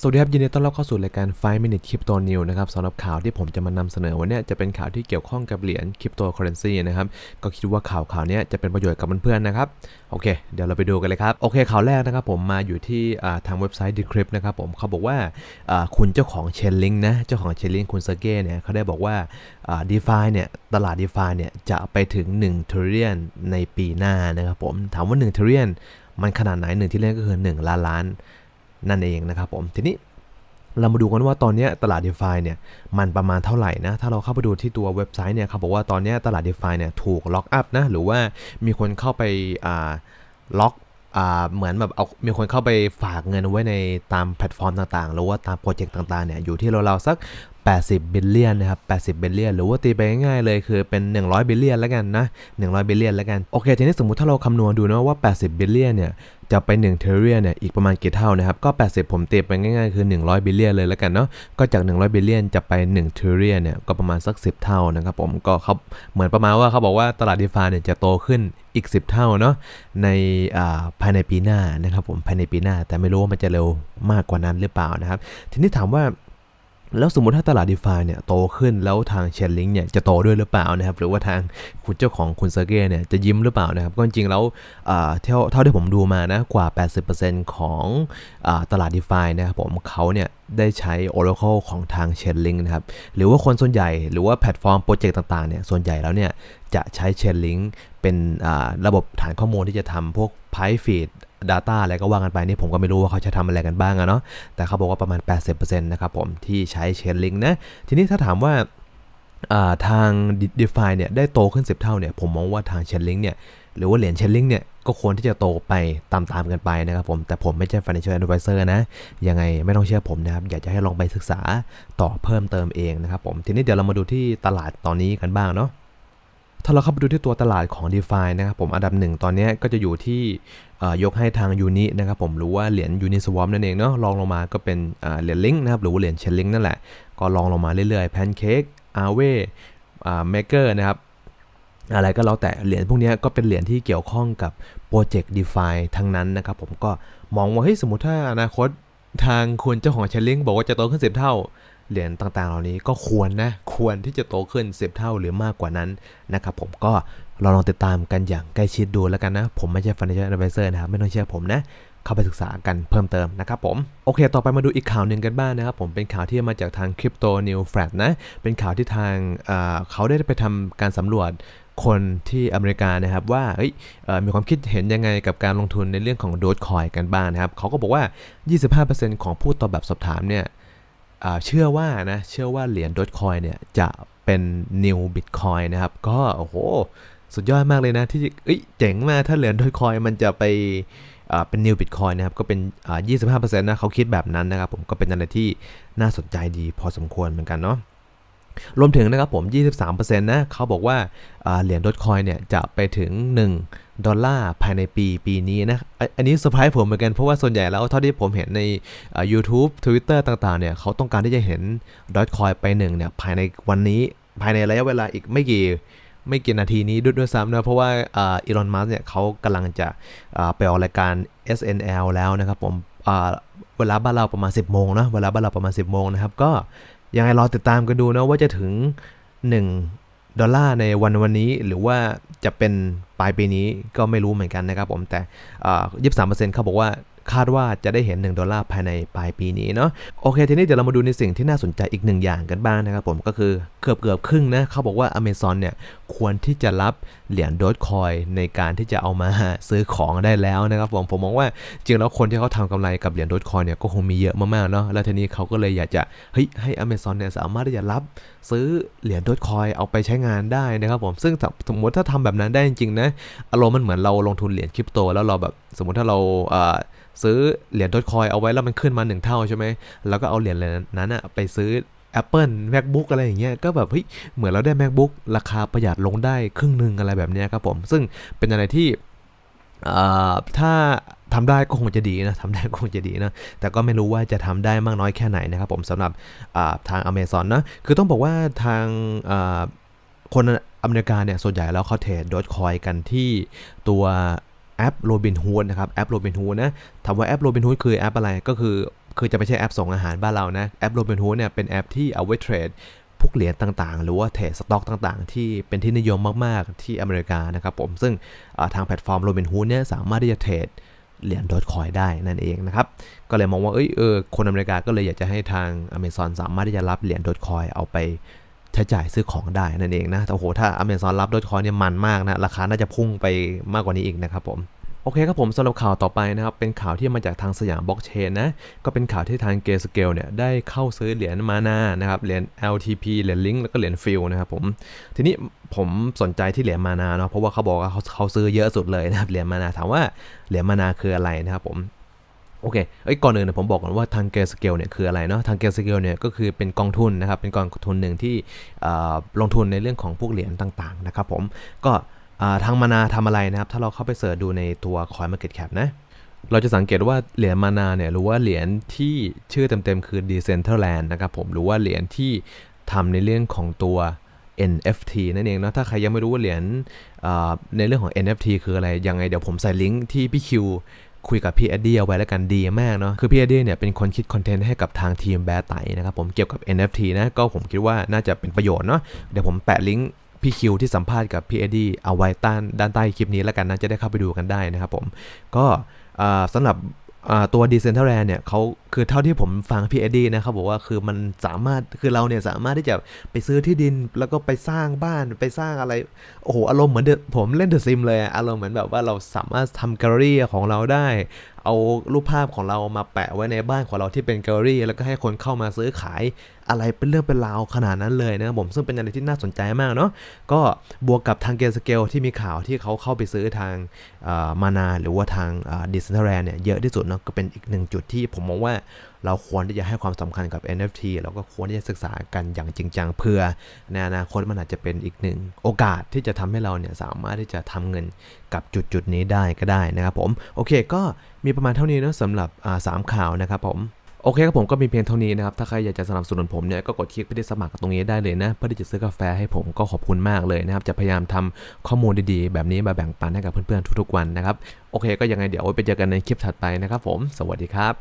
สวัสดีครับยินดีต้อนรับเข้าสู่รายการ 5 Minute Crypto News นะครับสำหรับข่าวที่ผมจะมานำเสนอวันนี้จะเป็นข่าวที่เกี่ยวข้องกับเหรียญ Cryptocurrency นะครับ ก็คิดว่าข่าวข่าวนี้จะเป็นประโยชน์กับเพื่อนๆนะครับ โอเค เดี๋ยวเราไปดูกันเลยครับ โอเค ข่าวแรกนะครับผมมาอยู่ที่ทางเว็บไซต์ Decrypt นะครับผมเขาบอกว่าคุณเจ้าของ Chainlink นะ เจ้าของ Chainlink คุณเซอร์เก้เนี่ยเขาได้บอกว่าอ่า DeFi เนี่ยตลาด DeFi เนี่ยจะไปถึง1 trillion ในปีหน้านะครับผมถามว่า1 trillion มันขนาดไหน1 trillion ก็คือ 1 ล้านล้าน นั่นเองนะครับผมทีนี้เรามาดูกันว่าตอนนี้ตลาด d e f าเนี่ยมันประมาณเท่าไหร่นะ ถ้าเราเข้าไปดูที่ตัวเว็บไซต์เนี่ยเขาบอกว่าตอนนี้ตลาด d e f าเนี่ยถูกล็อกอัพนะ หรือว่ามีคนเข้าไปอ่าล็อกเหมือนแบบเอามีคนเข้าไปฝากเงินไว้ในตามแพลตฟอร์มต่างๆ หรือว่าตามโปรเจกต์ต่างๆเนี่ยอยู่ที่เราๆสัก 80 บิลเลียนนะครับ 80 บิลเลียน หรือว่าตีไปง่ายๆเลยคือเป็น 100 บิลเลียนแล้วกันนะ 100 บิลเลียนแล้วกัน โอเค ทีนี้สมมุติถ้าเราคำนวณดูนะว่า 80 บิลเลียนเนี่ยจะไป1เทเรียเนี่ยอีกประมาณกี่เท่านะครับ ก็ 80 ผมตีไปง่ายๆ คือ 100 บิลเลียนเลยแล้วกันเนาะก็จาก 100 บิลเลียนจะไป1เทเรียเนี่ยก็ประมาณสัก 10 เท่านะครับผมก็เขาเหมือนประมาณว่าเขาบอกว่าตลาดดีฟาเนี่ยจะโตขึ้นอีก 10 เท่าเนาะในอ่าภายในปีหน้านะครับผมภายในปีหน้า แต่ไม่รู้ว่ามันจะเร็วมากกว่านั้นหรือเปล่านะครับ ทีนี้ถามว่า แล้วสมมติถ้าตลาดดีฟาเนี่ยโตขึ้นแล้วทางเชนลิงเนี่ยจะโตด้วยหรือเปล่านะครับหรือว่าทางคุณเจ้าของคุณเซอร์เกย์เนี่ยจะยิ้มหรือเปล่านะครับก็จริงๆแล้วเท่าเท่าที่ผมดูมานะกว่า 80%ของอตลาดดีฟานะครับผมเขาเนี่ย ได้ใช้ Oracle ของทาง Chainlink นะครับ หรือว่าคนส่วนใหญ่หรือว่าแพลตฟอร์มโปรเจกต์ต่างๆเนี่ยส่วนใหญ่แล้วเนี่ยจะใช้ Chainlink เป็นระบบฐานข้อมูลที่จะทำพวก Pipe Feed Data อะไรก็ว่ากันไปนี่ผมก็ไม่รู้ว่าเขาจะทำอะไรกันบ้างอะเนาะแต่เขาบอกว่าประมาณ 80%นะครับผมที่ใช้ Chainlink นะทีนี้ถ้าถามว่า ทาง DeFi เนี่ยได้โตขึ้น 10 เท่าเนี่ยผมมองว่าทาง Chainlink เนี่ยหรือว่าเหรียญ Chainlink เนี่ยก็ควรที่จะโตไปตามๆกันไปนะครับผม แต่ผมไม่ใช่ Financial Advisor นะ ยังไงไม่ต้องเชื่อผมนะครับ อยากจะให้ลองไปศึกษาต่อเพิ่มเติมเองนะครับผม ทีนี้เดี๋ยวเรามาดูที่ตลาดตอนนี้กันบ้างเนาะถ้าเราเข้าไปดูที่ตัวตลาดของ DeFi นะครับผมอันดับหนึ่งตอนนี้ก็จะอยู่ที่ยกให้ทางยูนินะครับผมหรือว่าเหรียญ Uniswap นั่นเองเนาะรองลงมาก็เป็นเหรียญลิงนะครับหรือว่าเหรียญเชนลิงนั่นแหละ ก็รองลงมาเรื่อยๆ Pancake Aave อ่า Maker นะครับอะไรก็แล้วแต่เหรียญพวกนี้ก็เป็นเหรียญที่เกี่ยวข้องกับโปรเจกต์ DeFi ทั้งนั้นนะครับผมก็มองว่าเฮ้ยสมมติถ้าอนาคตทางคุณเจ้าของ Chainlink บอกว่าจะโตขึ้น10เท่าเหรียญต่างๆ เหล่านี้ก็ควรนะควรที่จะโตขึ้น10เท่าหรือมากกว่านั้นนะครับผมก็เราลองติดตามกันอย่างใกล้ชิดดูแล้วกันนะ ผมไม่ใช่ financial advisor นะครับไม่ต้องเชื่อผมนะ เข้าไปศึกษากันเพิ่มเติมนะครับผมโอเค ต่อไปมาดูอีกข่าวหนึ่งกันบ้างนะครับผมเป็นข่าวที่มาจากทาง Crypto New Flat นะเป็นข่าวที่ทางเเขาได้ไปทำการสำรวจคนที่อเมริกานะครับว่ามีความคิดเห็นยังไงกับการลงทุนในเรื่องของ Dogecoin กันบ้างนะครับเขาก็บอกว่า 25%ของผู้ตอบแบบสอบถามเนี่ยเชื่อว่านะเชื่อว่าเหรียญ Dogecoin เนี่ยจะเป็น new Bitcoin นะครับ ก็โอ้โห สุดยอดมากเลยนะที่เจ๋งมากถ้าเหรียญ Dogecoin มันจะไป เป็น new Bitcoin นะครับ ก็เป็น 25%นะเขาคิดแบบนั้นนะครับผมก็เป็นอะไรที่น่าสนใจดีพอสมควรเหมือนกันเนาะรวมถึงนะครับผม 23%นะเขาบอกว่าเหรียญ Dogecoin เนี่ยจะไปถึง 1 ดอลลาร์ภายในปีปีนี้นะ อันนี้เซอร์ไพรส์ผมเหมือนกัน เพราะว่าส่วนใหญ่แล้วเท่าที่ผมเห็นใน YouTube Twitter ต่างๆเนี่ยเขาต้องการที่จะเห็น Dogecoin ไปหนึ่งเนี่ยภายในวันนี้ภายในระยะเวลาอีกไม่กี่ ไม่กี่นาทีนี้ด้วยด้วยซ้ำนะเพราะว่าอีลอนมัสเนี่ยเขากำลังจะไปออกรายการ SNL แล้วนะครับผมเวลาบ้านเราประมาณ 10โมงนะเวลาบ้านเราประมาณ 10โมงนะครับ ก็ยังไงรอติดตามกันดูนะว่าจะถึง 1 ดอลลาร์ในวันวันนี้ หรือว่าจะเป็นปลายปีนี้ก็ไม่รู้เหมือนกันนะครับผมแต่ยี่สิบสามเปอร์เซ็นต์เขาบอกว่า คาดว่าจะได้เห็น 1 ดอลลาร์ภายในปลายปีนี้เนาะโอเค ทีนี้เดี๋ยวเรามาดูในสิ่งที่น่าสนใจอีกหนึ่งอย่างกันบ้างนะครับผมก็คือเกือบเกือบครึ่งนะเขาบอกว่า Amazon เนี่ยควรที่จะรับเหรียญโด g คอยในการที่จะเอามาซื้อของได้แล้วนะครับผมผมมองว่าจริงแล้วคนที่เขาทำกำไรกับเหรียญโด g คอยเนี่ยก็คงมีเยอะมากๆเนาะแล้วทีนี้เขาก็เลยอยากจะเฮ้ยให้ Amazon เนี่ยสามารถที่จะรับซื้อเหรียญโด g คอยเอาไปใช้งานได้นะครับผมซึ่งสมมติถ้าทำแบบนั้นได้จริงๆนะอารมณ์มันเหมือนเราลงทุนเหรียญคริปโตแล้วเราแบบสมมุติถ้าเราเซื้อเหรียญดอทคอยเอาไว้แล้วมันขึ้นมา 1 เท่าใช่ไหมแล้วก็เอาเหรียญนั้นอะไปซื้อ Apple MacBook อะไรอย่างเงี้ยก็แบบเฮ้ยเหมือนเราได้ MacBook ราคาประหยัดลงได้ครึ่งหนึ่งอะไรแบบเนี้ยครับผม ซึ่งเป็นอะไรที่ถ้าทำได้ก็คงจะดีนะทำได้ก็คงจะดีนะ แต่ก็ไม่รู้ว่าจะทำได้มากน้อยแค่ไหนนะครับผมสำหรับทาง Amazon นะคือต้องบอกว่าทางคนอเมริกาเนี่ยส่วนใหญ่แล้วเขาเทรดดอทคอยกันที่ตัว แอป Robinhood นะครับแอป Robinhood นะถามว่าแอป Robinhood คือแอปอะไรก็คือคือจะไม่ใช่แอปส่งอาหารบ้านเรานะแอป Robinhood เนี่ยเป็นแอปที่เอาไว้เทรดพวกเหรียญต่างๆ หรือว่าเทรดสต็อกต่างๆ ที่เป็นที่นิยมมากๆ ที่อเมริกานะครับผมซึ่งทางแพลตฟอร์ม Robinhood เนี่ยสามารถที่จะเทรดเหรียญโดทคอยได้นั่นเองนะครับ ก็เลยมองว่าเอ้ยเออคนอเมริกาก็เลยอยากจะให้ทาง Amazon สามารถที่จะรับเหรียญโดทคอยเอาไป ช้จ่ายซื้อของได้นั่นเองนะแต่โอ้โหถ้า Amazon รับโดทคอยเนี่ยมันมากนะ ราคาน่าจะพุ่งไปมากกว่านี้อีกนะครับผมโอเคครับผมสำหรับข่าวต่อไปนะครับ เป็นข่าวที่มาจากทางสยามบล็อกเชนนะ ก็เป็นข่าวที่ทางเกสเกลเนี่ยได้เข้าซื้อเหรียญมานานะครับเหรียญ LTP เหรียญลิงก์แล้วก็เหรียญฟิลนะครับผมทีนี้ผมสนใจที่เหรียญมานาเนาะเพราะว่าเขาบอกว่าเขาเขาซื้อเยอะสุดเลยนะครับเหรียญมานาถามว่าเหรียญมานาคืออะไรนะครับผม โอเคเอ้ยก่อนอื่นเนยผมบอกก่อนว่าทางเกสเกลเนี่ยคืออะไรเนาะทางเกสเกลเนี่ยก็คือเป็นกองทุนนะครับเป็นกองทุนหนึ่งที่ลงทุนในเรื่องของพวกเหรียญต่างๆนะครับผมก็ทางมานาทำอะไรนะครับ ถ้าเราเข้าไปเสิร์ชดูในตัว Coin Market Cap นะเราจะสังเกตว่าเหรียญมานาเนี่ยหรือว่าเหรียญที่ชื่อเต็มๆ คือ Decentraland นะครับผมหรือว่าเหรียญที่ทำในเรื่องของตัว NFT นั่นเองเนาะถ้าใครยังไม่รู้ว่าเหรียญในเรื่องของ NFT คืออะไรยังไงเดี๋ยวผมใส่ลิงก์ที่พี่คิว คุยกับพี่เอ็ดดี้เอาไว้แล้วกันดีมากเนาะคือพี่เอ็ดดี้เนี่ยเป็นคนคิดคอนเทนต์ให้กับทางทีมแบร์ไตนะครับผมเกี่ยวกับ NFT นะก็ผมคิดว่าน่าจะเป็นประโยชน์เนาะเดี๋ยวผมแปะลิงก์พี่คิวที่สัมภาษณ์กับพี่เอ็ดดี้เอาไว้ใต้ด้านใต้คลิปนี้แล้วกันนะจะได้เข้าไปดูกันได้นะครับผมก็อ่าสำหรับ ตัว Decentraland เนี่ยเขาคือเท่าที่ผมฟังพี่เอ็ดดี้นะเขาบอกว่าคือมันสามารถคือเราเนี่ยสามารถที่จะไปซื้อที่ดินแล้วก็ไปสร้างบ้านไปสร้างอะไร โอ้โห อารมณ์เหมือนผมเล่นเดอะซิมเลยอะอารมณ์เหมือนแบบว่าเราสามารถทำแกลเลอรี่ของเราได้ เอารูปภาพของเรามาแปะไว้ในบ้านของเราที่เป็นแกลเลอรี่ แล้วก็ให้คนเข้ามาซื้อขายอะไรเป็นเรื่องเป็นราวขนาดนั้นเลยนะครับผมซึ่งเป็นอะไรที่น่าสนใจมากเนาะก็บวกกับทางเกมสเกลที่มีข่าวที่เขาเข้าไปซื้อทางมานาหรือว่าทางดิสนีย์แลนเนี่ยเยอะที่สุดเนาะก็เป็นอีกหนึ่งจุดที่ผมมองว่าเราควรที่จะให้ความสำคัญกับ NFT เราก็ควรที่จะศึกษากันอย่างจริงจังเพื่อในอนาคตมันอาจจะเป็นอีกหนึ่งโอกาสที่จะทำให้เราเนี่ยสามารถที่จะทำเงินกับจุดจุดนี้ได้ก็ได้นะครับผม โอเคก็มีประมาณเท่านี้นะสำหรับสามข่าวนะครับผมโอเคครับผมก็มีเพียงเท่านี้นะครับ ถ้าใครอยากจะสนับสนุนผมเนี่ยก็กดคลิกไปที่สมัครตรงนี้ได้เลยนะ เพื่อที่จะซื้อกาแฟให้ผมก็ขอบคุณมากเลยนะครับ จะพยายามทำข้อมูลดีๆ แบบนี้มาแบ่งปันให้กับเพื่อนๆทุกๆวันนะครับ โอเคก็ยังไงเดี๋ยวไปเจอกันในคลิปถัดไปนะครับผม สวัสดีครับ